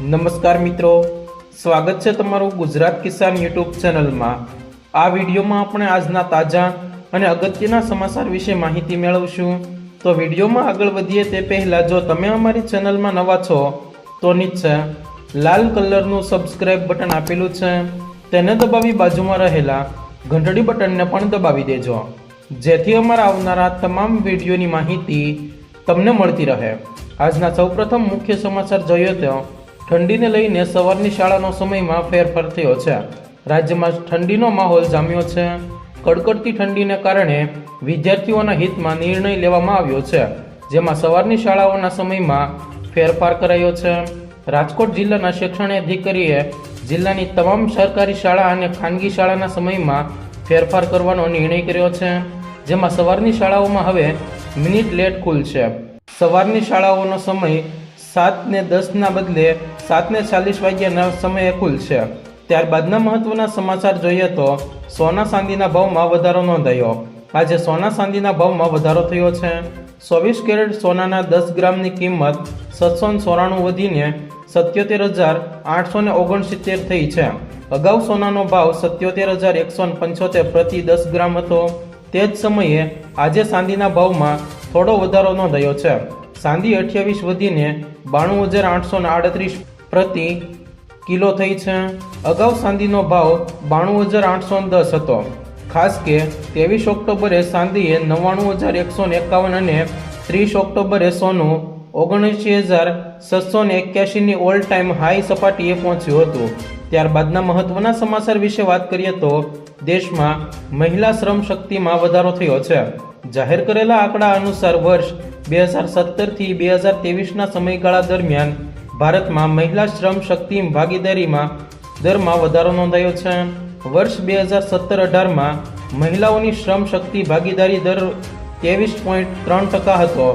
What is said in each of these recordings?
નમસ્કાર મિત્રો. સ્વાગત છે તમારું ગુજરાત કિસાન યુટ્યુબ ચેનલમાં. આ વિડીયોમાં આપણે આજના તાજા અને અગત્યના સમાચાર વિશે માહિતી મેળવશું. તો વિડીયોમાં આગળ વધીએ તે પહેલાં જો તમે અમારી ચેનલમાં નવા છો, તો નીચે લાલ કલરનું સબસ્ક્રાઇબ બટન આપેલું છે. તેને દબાવી બાજુમાં રહેલા ઘંટડી બટનને પણ દબાવી દેજો, જેથી અમારા આવનારા તમામ વિડીયોની માહિતી તમને મળતી રહે. આજના સૌપ્રથમ મુખ્ય સમાચાર જોઈએ તો ઠંડીને લઈને સવારની શાળાનો સમયમાં ફેરફાર થયો છે. રાજ્યમાં ઠંડીનો માહોલ જામ્યો છે. કડકડતી ઠંડીને કારણે વિદ્યાર્થીઓના હિતમાં નિર્ણય લેવામાં આવ્યો છે. જેમાં સવારની શાળાઓના સમયમાં ફેરફાર કરાયો છે. રાજકોટ જિલ્લાના શિક્ષણ અધિકારીએ જિલ્લાની તમામ સરકારી શાળા અને ખાનગી શાળાના સમયમાં ફેરફાર કરવાનો નિર્ણય કર્યો છે. જેમાં સવારની શાળાઓમાં હવે મિનિટ લેટ ખુલશે. સવારની શાળાઓનો સમય સાત ને દસના બદલે સાત ને ચાલીસ વાગ્યાના સમયે ખુલશે ત્યારબાદના મહત્વના સમાચાર જોઈએ તો સોના ચાંદીના ભાવમાં વધારો નોંધાયો. આજે સોના ચાંદીના ભાવમાં વધારો થયો છે. ચોવીસ કેરેટ સોનાના દસ ગ્રામની કિંમત સાતસો ચોરાણું વધીને સત્યોતેર હજાર આઠસો ને ઓગણસિત્તેર થઈ છે. અગાઉ સોનાનો ભાવ સત્યોતેર હજાર એકસો પંચોતેર પ્રતિ દસ ગ્રામ હતો. તે જ સમયે આજે ચાંદીના ભાવમાં થોડો વધારો નોંધાયો છે. ચાંદી અઠ્યાવીસ વધીને બાણું હજાર આઠસો ને આડત્રીસ પ્રતિ કિલો થઈ છે. અગાઉ ચાંદીનો ભાવ બાણું હજાર આઠસો દસ હતો. ખાસ કે ત્રેવીસ ઓક્ટોબરે ચાંદીએ નવ્વાણું હજાર એકસો ને એકાવન અને ત્રીસ ઓક્ટોબરે સોનું ઓગણસી હજાર છસો ને એક્યાસીની ઓલ ટાઈમ હાઈ સપાટીએ પહોંચ્યું હતું. ત્યારબાદના મહત્વના સમાચાર વિશે વાત કરીએ તો દેશમાં મહિલા શ્રમ શક્તિમાં વધારો થયો છે. જાહેર કરેલા આંકડા અનુસાર વર્ષ બે હજાર સત્તરથી બે હજાર ત્રેવીસના સમયગાળા દરમિયાન ભારતમાં મહિલા શ્રમ શક્તિ ભાગીદારીમાં દરમાં વધારો નોંધાયો છે. વર્ષ બે હજાર સત્તર અઢારમાં મહિલાઓની શ્રમ શક્તિ ભાગીદારી દર ત્રેવીસ પોઈન્ટ ત્રણ ટકા હતો,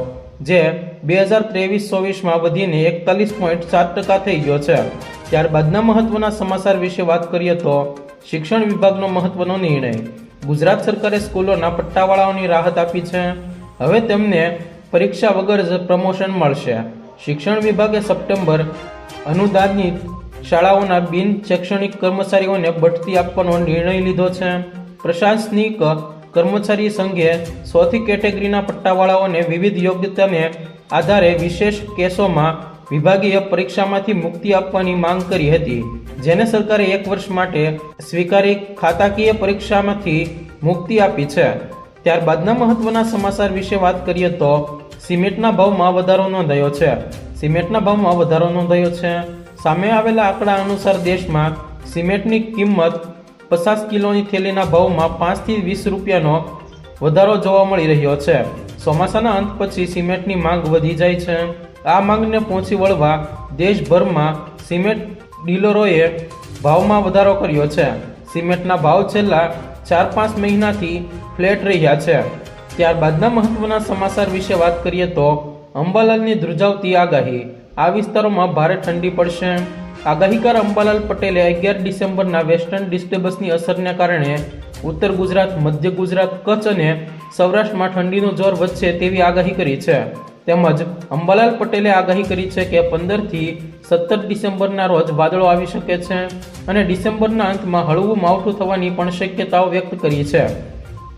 જે બે હજાર ત્રેવીસ ચોવીસમાં વધીને એકતાલીસ પોઈન્ટ સાત ટકા થઈ ગયો છે. ત્યારબાદના મહત્વના સમાચાર વિશે વાત કરીએ તો શિક્ષણ વિભાગનો મહત્વનો નિર્ણય ગુજરાત સરકારે સ્કૂલોના પટ્ટાવાળાઓની રાહત આપી છે. હવે તેમને પરીક્ષા વગર જ પ્રમોશન મળશે. શિક્ષણ વિભાગે સપ્ટેમ્બર અનુદાનિત શાળાઓના બિન શૈક્ષણિક કર્મચારીઓને બઢતી આપવાનો નિર્ણય લીધો છે. પ્રશાસનિક કર્મચારી સંઘે સોથી કેટેગરીના પટ્ટાવાળાઓને વિવિધ યોગ્યતાને આધારે વિશેષ કેસોમાં વિભાગીય પરીક્ષામાંથી મુક્તિ આપવાની માંગ કરી હતી. જેને સરકારે એક વર્ષ માટે સ્વીકારી ખાતાકીય પરીક્ષામાંથી મુક્તિ આપી છે. ત્યારબાદના મહત્વના સમાચાર વિશે વાત કરીએ તો સિમેન્ટના ભાવમાં વધારો નોંધાયો છે. સિમેન્ટના ભાવમાં વધારો નોંધાયો છે. સામે આવેલા આંકડા અનુસાર દેશમાં સિમેન્ટની કિંમત પચાસ કિલોની થેલીના ભાવમાં પાંચથી વીસ રૂપિયાનો વધારો જોવા મળી રહ્યો છે. ચોમાસાના અંત પછી સિમેન્ટની માંગ વધી જાય છે. આ માંગને પહોંચી વળવા દેશભરમાં સિમેન્ટ ડીલરોએ ભાવમાં વધારો કર્યો છે. સિમેન્ટના ભાવ છેલ્લા ચાર પાંચ મહિનાથી ફ્લેટ રહ્યા છે. ત્યારબાદના મહત્વના સમાચાર વિશે વાત કરીએ તો અંબાલાલની ધ્રુજાવતી આગાહી. આ વિસ્તારોમાં ભારે ઠંડી પડશે. આગાહીકાર અંબાલાલ પટેલે અગિયાર ડિસેમ્બરના વેસ્ટર્ન ડિસ્ટર્બન્સની અસરને કારણે ઉત્તર ગુજરાત, મધ્ય ગુજરાત, કચ્છ અને સૌરાષ્ટ્રમાં ઠંડીનું જોર વધશે તેવી આગાહી કરી છે. તેમજ અંબાલાલ પટેલે આગાહી કરી છે કે પંદરથી સત્તર ડિસેમ્બરના રોજ વાદળો આવી શકે છે અને ડિસેમ્બરના અંતમાં હળવું માવઠું થવાની પણ શક્યતાઓ વ્યક્ત કરી છે.